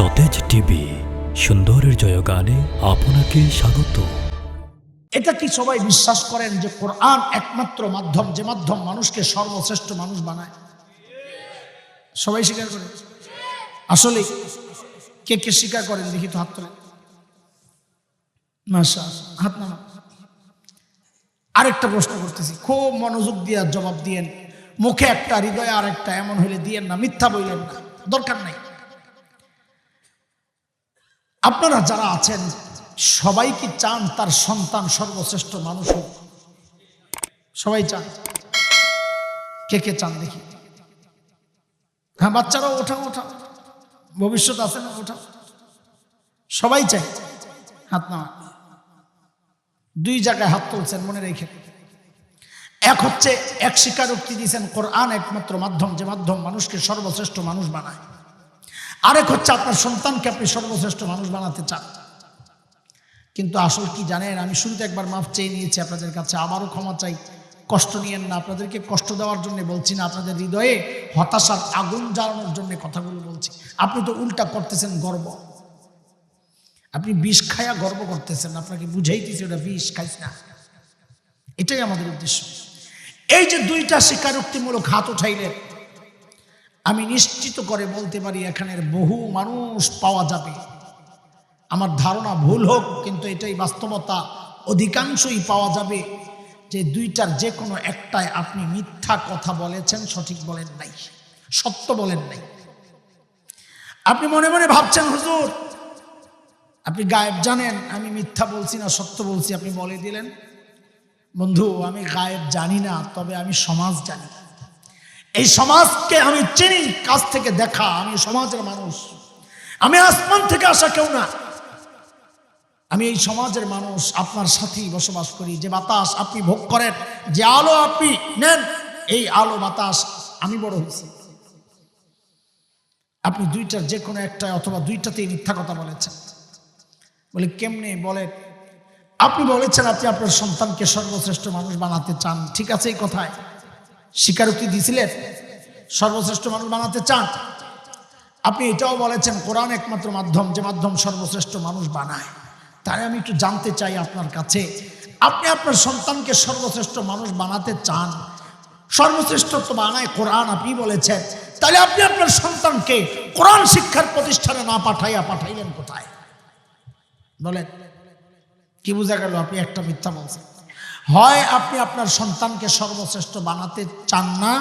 সতেজ টিভি, সুন্দরের জয়গানে আপনাকে স্বাগত। এটা কি সবাই বিশ্বাস করেন যে কোরআন একমাত্র মাধ্যম, যে মাধ্যম মানুষকে সর্বশ্রেষ্ঠ মানুষ বানায়? সবাই স্বীকার করে? আসলে কে কে স্বীকার করেন? দেখি তো হাত তোলেন। হাত নামা আরেকটা প্রশ্ন করতেছি। খুব মনোযোগ দিয়ে জবাব দিয়েন। মুখে একটা হৃদয়ে আর একটা এমন হইলে দিয়েন না। মিথ্যা বললেন না। দরকার নাই। আপনারা যারা আছেন, সবাই কি চান তার সন্তান সর্বশ্রেষ্ঠ মানুষ হোক? সবাই চান। কে কে চান দেখি? হ্যাঁ বাচ্চারাও ওঠা ওঠা ভবিষ্যৎ আছে না ওঠা সবাই চায় হাত না দুই জায়গায় হাত তুলছেন, মনে রেখে। এক হচ্ছে, এক স্বীকারোক্তি দিয়েছেন, কোরআন একমাত্র মাধ্যম, যে মাধ্যম মানুষকে সর্বশ্রেষ্ঠ মানুষ বানায়। আরেক হচ্ছে আপনার সন্তানকে আপনি সর্বশ্রেষ্ঠ মানুষ বানাতে চান। কিন্তু আসল কি জানেন? আমি শুরুতে একবার মাফ চেয়ে নিয়েছি আপনাদের কাছে, আবারও ক্ষমা চাই। কষ্ট নিয়েন না, আপনাদেরকে কষ্ট দেওয়ার জন্য বলছি না, আপনাদের হৃদয়ে হতাশার আগুন জ্বালানোর জন্য কথাগুলো বলছি। আপনি তো উল্টা করতেছেন, গর্ব। আপনি বিষ খায়া গর্ব করতেছেন, আপনাকে বুঝেই বুঝাইতেছি ওটা বিষ, খাইস না। এটাই আমাদের উদ্দেশ্য। এই যে দুইটা স্বীকারোক্তিমূলক হাত উঠাইলেন আমি নিশ্চিত করে বলতে পারি, এখানের বহু মানুষ পাওয়া যাবে। আমার ধারণা ভুল হোক, কিন্তু এটাই বাস্তবতা। অধিকাংশই পাওয়া যাবে যে দুইটার যে কোনো একটায় আপনি মিথ্যা কথা বলেছেন, সঠিক বলেন নাই, সত্য বলেন নাই। আপনি মনে মনে ভাবছেন, হুজুর, আপনি গায়েব জানেন, আমি মিথ্যা বলছি না, সত্য বলছি, আপনি বলে দিলেন। বন্ধু, আমি গায়েব জানি না, তবে আমি সমাজ জানি। এই সমাজকে আমি চিনি, কাছ থেকে দেখা, আমি সমাজের মানুষ। আমি আসমান থেকে আসা কেউ না। আমি এই সমাজের মানুষ, আপনার সাথেই বসবাস করি। যে বাতাস আপনি ভোগ করেন, যে আলো আপনি নেন, এই আলো বাতাস আমি বড় হয়েছি। আপনি দুইটার যে কোনো একটা অথবা দুইটাতেই মিথ্যা কথা বলেছেন। বলে, কেমনে? বলেন আপনি বলেছেন আপনি আপনার সন্তানকে সর্বশ্রেষ্ঠ মানুষ বানাতে চান। ঠিক আছে এই কথায়? স্বীকারোক্তি দিয়েছিলেন? সর্বশ্রেষ্ঠ মানুষ বানাতে চান। আপনি এটাও বলেছেন, কোরআন একমাত্র মাধ্যম, যে মাধ্যম সর্বশ্রেষ্ঠ মানুষ বানায়। তাই আমি একটু জানতে চাই আপনার কাছে, আপনি আপনার সন্তানকে সর্বশ্রেষ্ঠ মানুষ বানাতে চান সর্বশ্রেষ্ঠ তো বানায় কোরআন আপনি বলেছেন, তাহলে আপনি আপনার সন্তানকে কোরআন শিক্ষার প্রতিষ্ঠানে না পাঠাইয়া পাঠাইলেন কোথায়? বলেন। কি বোঝা গেল আপনি একটা মিথ্যা বলছেন? হয় আপনি আপনার সন্তানকে সর্বশ্রেষ্ঠ বানাতে চান না,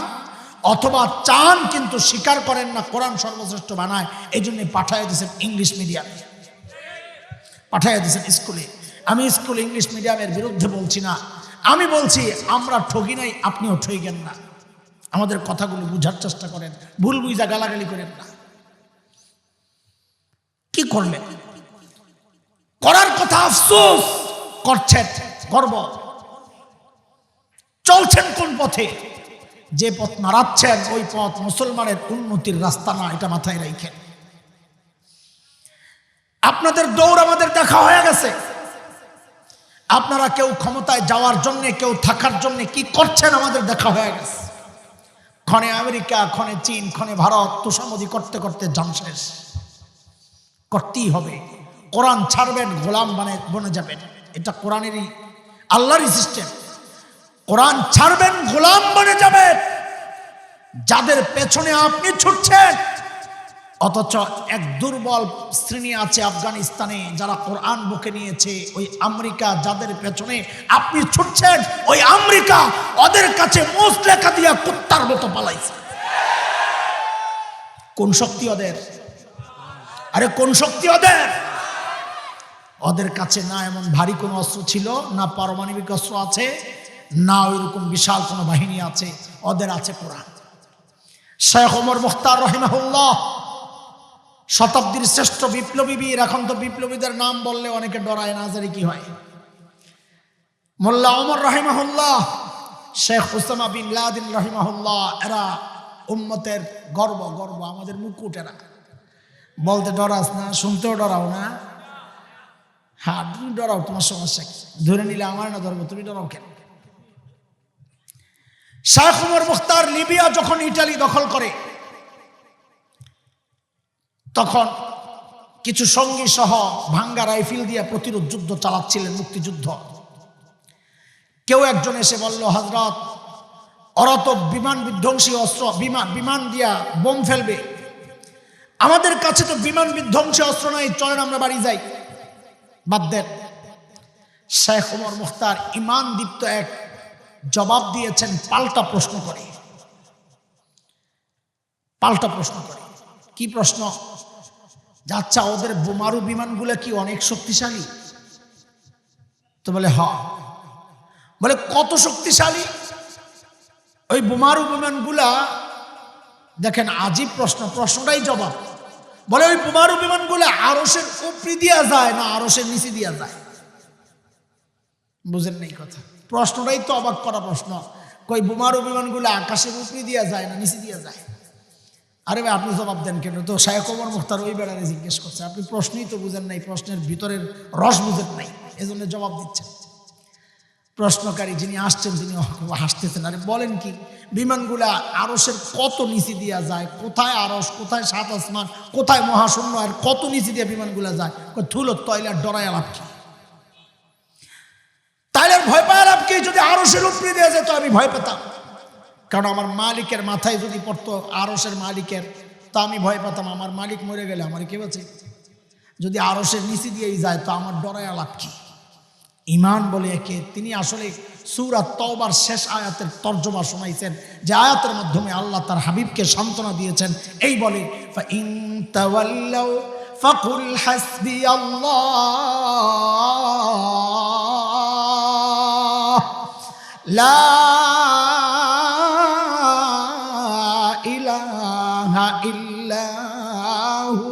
অথবা চান কিন্তু স্বীকার করেন না, কোরআন সর্বশ্রেষ্ঠ বানায় এই জন্য পাঠাই দিয়েছেন ইংলিশ মিডিয়ামে পাঠাই দিয়েছেন স্কুলে। আমি স্কুল ইংলিশ মিডিয়ামের বিরুদ্ধে বলছি না। আমি বলছি, আমরা ঠগি নাই, আপনিও ঠইগেন না। আমাদের কথাগুলো বুঝার চেষ্টা করেন, ভুল বুঝা গালাগালি করেন না। কি করলেন? করার কথা আফসোস করছেন, গর্ব। চলছেন কোন পথে? যে পথ নাড়াচ্ছেন, ওই পথ মুসলমানের উন্নতির রাস্তা না, এটা মাথায় রাখেন। আপনাদের দৌড় আমাদের দেখা হয়ে গেছে। আপনারা কেউ ক্ষমতায় যাওয়ার জন্য, কেউ থাকার জন্য কি করছেন আমাদের দেখা হয়ে গেছে। ক্ষণে আমেরিকা, ক্ষণে চীন, ক্ষণে ভারত তোষামদি করতে করতে যান শেষ। করতেই হবে। কোরআন ছাড়বেন, গোলাম বানে বনে যাবেন। এটা কোরআনেরই, আল্লাহরই সিস্টেম কোরআন ছাড়বেন, গোলাম বনে যাবেন যাদের পেছনে আপনি ছুটছেন, অথচ এক দুর্বল শ্রেণি আছে আফগানিস্তানে, যারা কোরআন বুকে নিয়েছে, ওই আমেরিকা যাদের পেছনে আপনি ছুটছেন, ওই আমেরিকা ওদের কাছে মোষ লেখা দিয়া কুত্তার মতো পালাইছে। কোন শক্তি ওদের? আরে কোন শক্তি ওদের? ওদের কাছে না এমন ভারী কোনো অস্ত্র ছিল, না পারমাণবিক অস্ত্র আছে না ওইরকম বিশাল কোনো বাহিনী আছে, ওদের আছে কোরআন। শেখ ওমর মুখতার রহিমাহুল্লাহ শতাব্দীর শ্রেষ্ঠ বিপ্লবী বীর, এখন তো বিপ্লবীদের নাম বললে অনেকে ডরায়, না জানি কি হয়। মোল্লা ওমর রহিমাহুল্লাহ, শেখ হুসামা বিন লাদিন রহিমাহুল্লাহ, এরা উম্মতের গর্ব গর্ব, আমাদের মুকুট এরা। বলতে ডরাস না, শুনতেও ডরাও না। হ্যাঁ তুমি ডরাও, তোমার সমস্যা কি? ধরে নিলে আমার না ধরবো, তুমি ডরাও কেন? শাহ উমর মুখতার লিবিয়া যখন ইটালি দখল করে, তখন কিছু সঙ্গী সহ ভাঙ্গা রাইফিল দিয়ে প্রতিরোধ যুদ্ধ চালাচ্ছিলেন মুক্তিযুদ্ধ। কেউ একজন এসে বলল হজরত ওরা তো বিমান বিধ্বংসী অস্ত্র, বিমান বিমান দিয়া বোম ফেলবে। আমাদের কাছে তো বিমান বিধ্বংসী অস্ত্র নাই, চলেন আমরা বাড়ি যাই। বাদ দেন শেখ ওমর মুখতার ইমান দীপ্ত এক জবাব দিয়েছেন, পাল্টা প্রশ্ন করে। পাল্টা প্রশ্ন করে। কি প্রশ্ন? যে আচ্ছা ওদের বোমারু বিমানগুলো কি অনেক শক্তিশালী? তো বলে হ বলে, কত শক্তিশালী? ওই বোমারু বিমানগুলা, দেখেন, আজীব প্রশ্ন, প্রশ্নটাই জবাব। বলে, ওই বোমারু বিমানগুলো আরসের উপরি দিয়া যায় না আরসের নিচে দিয়া যায়? বুঝেন নেই কথা? প্রশ্নটাই তো অবাক করা প্রশ্ন। কই, বোমারু বিমানগুলো আকাশের উপরি দিয়া যায় না নিচে দিয়া যায়? আরে ভাই, আপনি জবাব দেন কেন? তো শায়ক ওমর মুখতার ওই বেড়ারে জিজ্ঞেস করছে। আপনি প্রশ্নই তো বুঝেন নাই, প্রশ্নের ভিতরের রস বুঝেন নাই, এজন্য জবাব দিচ্ছেন। প্রশ্নকারী যিনি আসছেন, তিনি হাসতেছেন। আরে বলেন কি, বিমানগুলা আরসের কত নিচে দিয়া যায়? কোথায় আরস কোথায় সাত আসমান? কোথায় মহাশূন্য? আর কত নিচে দিয়ে বিমানগুলা যায়? থুলো তয়লার ডরাই আলাপ কি? এর ভয় পাওয়ার লাভ কি যদি আরসের উপরে দেওয়া যেত, আমি ভয় পেতাম। কারণ আমার মালিকের মাথায় যদি পড়তো আরসের মালিকের, তো আমি ভয় পেতাম, আমার মালিক মরে গেলে আমার কে বাঁচে যদি আরসের নিচে দিয়েই যায়, তো আমার ডরায় লাভ কি? ইমান বলে একে, তিনি আসলে সুরা তওবার শেষ আয়াতের তর্জমা শুনাইছেন, যে আয়াতের মাধ্যমে আল্লাহ তার হাবিবকে সান্ত্বনা দিয়েছেন, এই বলে ফাকুল হাসবি আল্লাহ। লা ইলাহা ইল্লাহু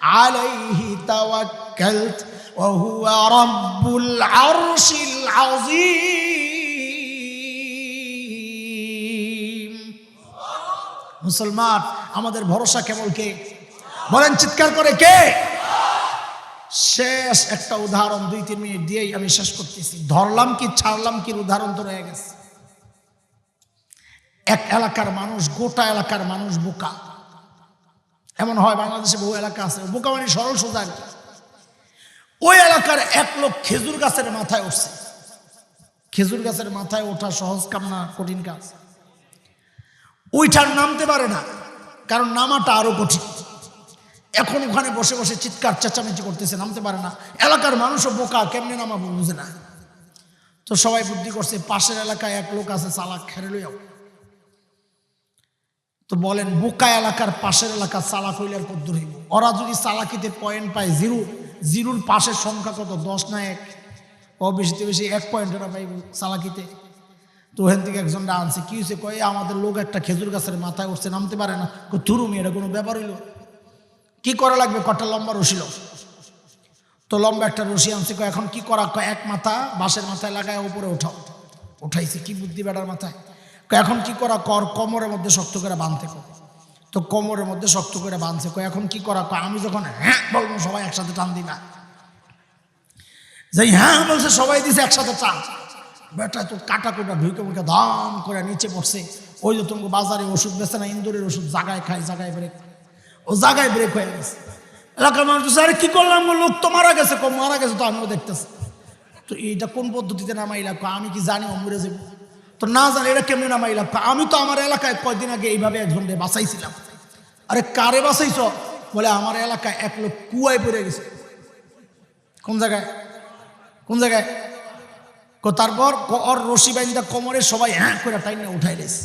আলাইহি তাওয়াক্কালত ওয়া হুয়া রাব্বুল আরশিল আযীম। মুসলমান, আমাদের ভরসা কেবল কে? বলেন চিৎকার করে কে? শেষ একটা উদাহরণ দুই, তিন মিনিট দিয়েই আমি শেষ করতেছি। ধরলাম কি, ছাড়লাম কি, উদাহরণ তো রয়ে গেছে। এক এলাকার মানুষ, গোটা এলাকার মানুষ বোকা। এমন হয় বাংলাদেশে বহু এলাকা আছে, বোকা মানে সরল সোজা ওই এলাকার এক লোক খেজুর গাছের মাথায় উঠছে। খেজুর গাছের মাথায় ওঠা সহজ কাম না, কঠিন কাজ। ওইটার নামতে পারে না, কারণ নামাটা আরও কঠিন। এখন ওখানে বসে বসে চিৎকার, চেঁচামেচি করতেছে, নামতে পারে না। এলাকার মানুষও বোকা, কেমনে নামাবো বুঝে না। তো সবাই বুদ্ধি করছে, পাশের এলাকায় এক লোক আছে, চালাক, খেরে লইয়াও। তো বলেন, বোকা এলাকার পাশের এলাকার চালাক হইলে আর কত হইব? ওরা যদি চালাকিতে পয়েন্ট পায়, জিরো, জিরোর পাশের সংখ্যা কত? দশ না এক? ও বেশিতে বেশি এক পয়েন্ট ওরা পাইব চালাকিতে। তো ওখান থেকে একজনটা আনছে, কি হয়েছে কয়ে আমাদের লোক একটা খেজুর গাছের মাথায় উঠছে, নামতে পারে না। তুরুমি এটা কোনো ব্যাপার হইল? কি করা লাগবে? কটা লম্বা রসিল তো লম্বা একটা রশি আনছে এখন কি করা? এক মাথা বাঁশের মাথায় লাগায় উপরে ওঠাও উঠাইছে, কি বুদ্ধি বেটার মাথায়? এখন কি করা? কর, কোমরের মধ্যে শক্ত করে বাঁধতে কর। তো কোমরের মধ্যে শক্ত করে বাঁধছে, কয়, এখন কি করা? কয়, আমি যখন হ্যাঁ বলব, সবাই একসাথে টান দিবা। যেই হ্যাঁ বলছে, সবাই দিছে একসাথে টান। বেটা তো কাটা কোটা ঢুকে মুখে দাম করে নিচে পড়ছে। ওই যে তোমাকে বাজারে ওষুধ বেছে না, ইন্দুরের ওষুধ জাগায় খায়, জাগায় ব্রেক ও জাগায় ব্রেক হয়ে গেছে। এলাকার মানুষ আরে কি করলাম লোক তো মারা গেছে কম মারা গেছে তো আমিও দেখতেছি। তো এইটা কোন পদ্ধতিতে নামাইলা কয়, আমি কি জানি ও মরে যাব? তো না জানি এটা কেমনি কয়, আমি তো আমার এলাকায় কয়দিন আগে এইভাবে একজনকে বাঁচাইছিলাম। আরে কারে বাঁচাইছ? বলে আমার এলাকায় এক লোক কুয়ায় পড়ে গেছে। কোন জায়গায়? কোন জায়গায়? তারপর ওর রশি বাইন্দা কোমরে সবাই হ্যাঁ করে টাইনে উঠাই রেছে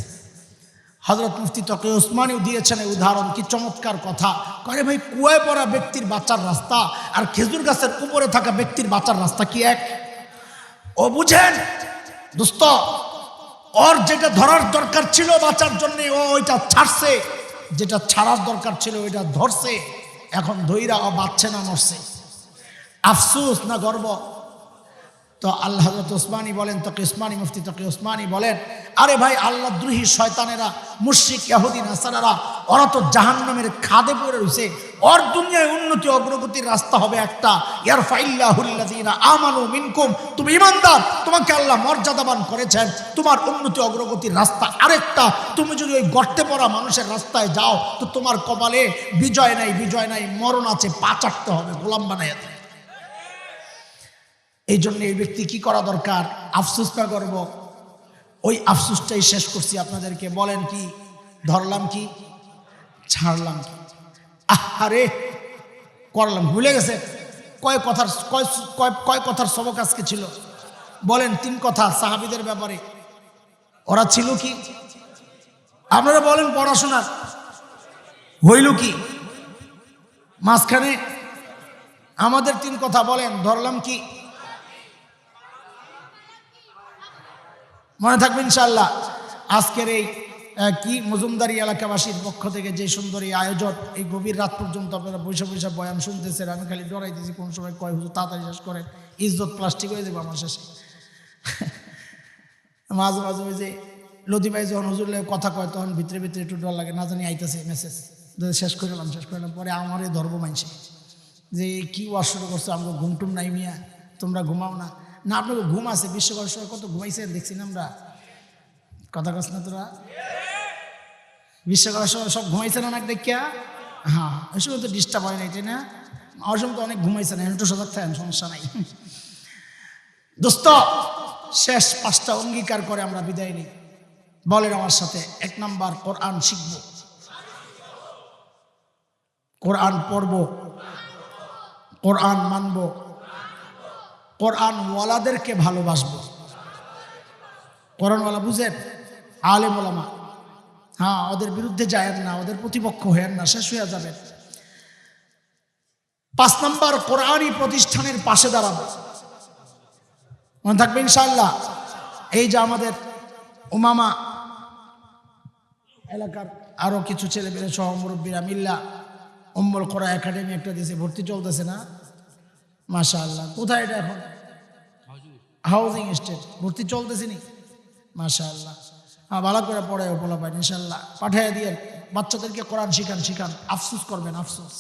হজরত মুফতি তকে ওসমানিও দিয়েছেন এই উদাহরণ, কি চমৎকার কথা। করে ভাই, কুয়ায় পড়া ব্যক্তির বাঁচার রাস্তা আর খেজুর গাছের উপরে থাকা ব্যক্তির বাঁচার রাস্তা কি এক? ও বুঝেন? দোস্ত, ওর যেটা ধরার দরকার ছিল বাঁচার জন্য, ও ওইটা ছাড়ছে। যেটা ছাড়ার দরকার ছিল, ওইটা ধরছে। এখন ধৈরা ও বাঁচছে না, মরছে। আফসুস না গর্ব? তো আল্লাহ হজরত ওসমানী বলেন, তকে ওসমানী মুফতি, তকে ওসমানী বলেন, আরে ভাই, আল্লাহ দ্রোহী শয়তানেরা, মুশ্রিক ইয়াহুদিন আসারারা ওরা তো জাহান্নামের খাদে পড়ে রয়েছে। ওর দুনিয়ায় উন্নতি, অগ্রগতির রাস্তা হবে একটা। ইয়ার ফাইল্লাহুল্লাযীনা আমানু মিনকুম। তুমি ইমানদার, তোমাকে আল্লাহ মর্যাদাবান করেছেন। তোমার উন্নতি, অগ্রগতির রাস্তা আরেকটা। তুমি যদি ওই গর্তে পড়া মানুষের রাস্তায় যাও, তো তোমার কপালে বিজয় নাই বিজয় নাই, মরণ আছে, পা চাটতে হবে, গোলাম বানাইয়া এই জন্য এই ব্যক্তি কি করা দরকার? আফসোস না করব ওই আফসোসটাই শেষ করছি আপনাদেরকে। বলেন কি? ধরলাম কি? ছাড়লাম কি? আহারে! করলাম, ভুলে গেছে। কয় কথার, কয় কয় কথার সবক আজকে ছিল? বলেন তিন কথা সাহাবিদের ব্যাপারে। ওরা ছিল কি? আপনারা বলেন পড়াশোনার হইল কি? মাঝখানে আমাদের তিন কথা বলেন, ধরলাম কি? মনে থাকবে ইনশাল্লাহ আজকের এই কি মজুমদারি এলাকাবাসীর পক্ষ থেকে যে সুন্দর এই আয়োজন, এই গভীর রাত পর্যন্ত আপনারা বৈশা বৈশা বয়ান শুনতেছেন, আমি খালি ডরাইতেছি কোন সময় কয় হুজুর তাড়াতাড়ি শেষ করেন, ইজ্জত প্লাস্টিক হয়ে যাব আমার শেষে। মাঝে মাঝে ওই যে লদি ভাই যখন হুজুর কথা কয়, তখন ভিতরে ভিতরে একটু ডর লাগে, না জানি আইতেছে মেসেজ শেষ করলাম শেষ করলাম পরে আমারই ধর্ম মানছে যে কি শুরু করছ, আমাকে ঘুম টুম নাই মিয়া, তোমরা ঘুমাও না। না আপনাকে ঘুম আছে বিশ্বকর্ষ সময় কত ঘুমাইছেন দেখছি না আমরা। কথা কস না তোরা। বিশ্বকর্ষ সময় সব ঘুমাইছেন অনেক দেখিয়া? হ্যাঁ ওই সময় তো ডিস্টার্ব হয় না এটাই না? আমার সময় তো অনেক একটু সজাগ থাকেন, সমস্যা নাই। দোস্ত, শেষ পাঁচটা অঙ্গীকার করে আমরা বিদায় নিই। বলেন আমার সাথে, এক নাম্বার কোরআন শিখব। কোরআন পড়ব। কোরআন মানব। কোরআন ওয়ালাদেরকে ভালোবাসবো। কোরআনওয়ালা বুঝেন? আলেম ওলামা। হ্যাঁ ওদের বিরুদ্ধে যায়েন না, ওদের প্রতিপক্ষ হয়েন না, শেষ হয়ে যাবেন পাঁচ নম্বর, কোরআনই প্রতিষ্ঠানের পাশে দাঁড়াবো। মনে থাকবে ইনশাল্লাহ এই যে আমাদের উমামা এলাকার আরও কিছু ছেলে পেলে সহ মুরব্বীরা মিল্লা অম্বল করা একাডেমি একটা দিয়েছে ভর্তি চলতেছে না? মাশা আল্লাহ কোথায় এটা এখন? হাউজিং স্টেট ভর্তি চলতেছে নি মাশা হ্যাঁ ভালো করে পড়ে বলা পাই ইনশাল্লাহ পাঠিয়ে দিয়ে বাচ্চাদেরকে কোরআন শিখান শিখান। আফসুস করবেন, আফসুস।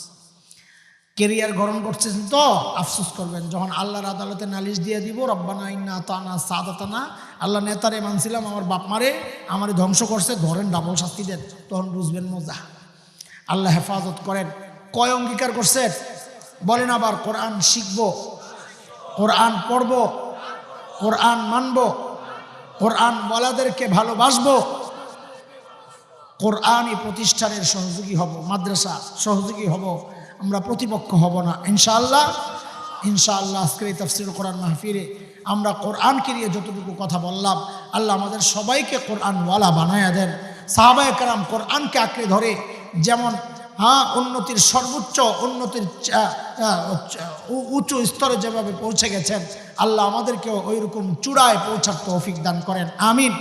কেরিয়ার গ্রহণ করছেন তো, আফসোস করবেন। যখন আল্লাহর আদালতে নালিশ দিয়ে দিব, রব্বানা ইন্না তানা সাদাতানা। আল্লাহ নেতারে মানছিলাম, আমার বাপ মারে, আমারে ধ্বংস করছে, ধরেন ডাবল শাস্তি দেন। তখন বুঝবেন মজা। আল্লাহ হেফাজত করেন। কয় অঙ্গীকার করছেন বলেন আবার, কোরআন শিখব, কোরআন পড়ব, কোরআন মানব, কোরআন বলাদেরকে ভালোবাসবো, কোরআনই প্রতিষ্ঠানের সহযোগী হব, মাদ্রাসা সহযোগী হব, আমরা প্রতিপক্ষ হব না। ইনশাআল্লাহ ইনশাআল্লাহ আজকের এই তফসিল কোরআন মাহফিরে আমরা কোরআনকে নিয়ে যতটুকু কথা বললাম, আল্লাহ আমাদের সবাইকে কোরআনওয়ালা বানায়া দেন। সাহাবায় কালাম কোরআনকে আঁকড়ে ধরে, যেমন হ্যাঁ উন্নতির সর্বোচ্চ, উন্নতির উঁচু স্তরে যেভাবে পৌঁছে গেছেন, আল্লাহ আমাদেরকেও ওই রকম চূড়ায় পৌঁছার তৌফিক দান করেন, আমিন।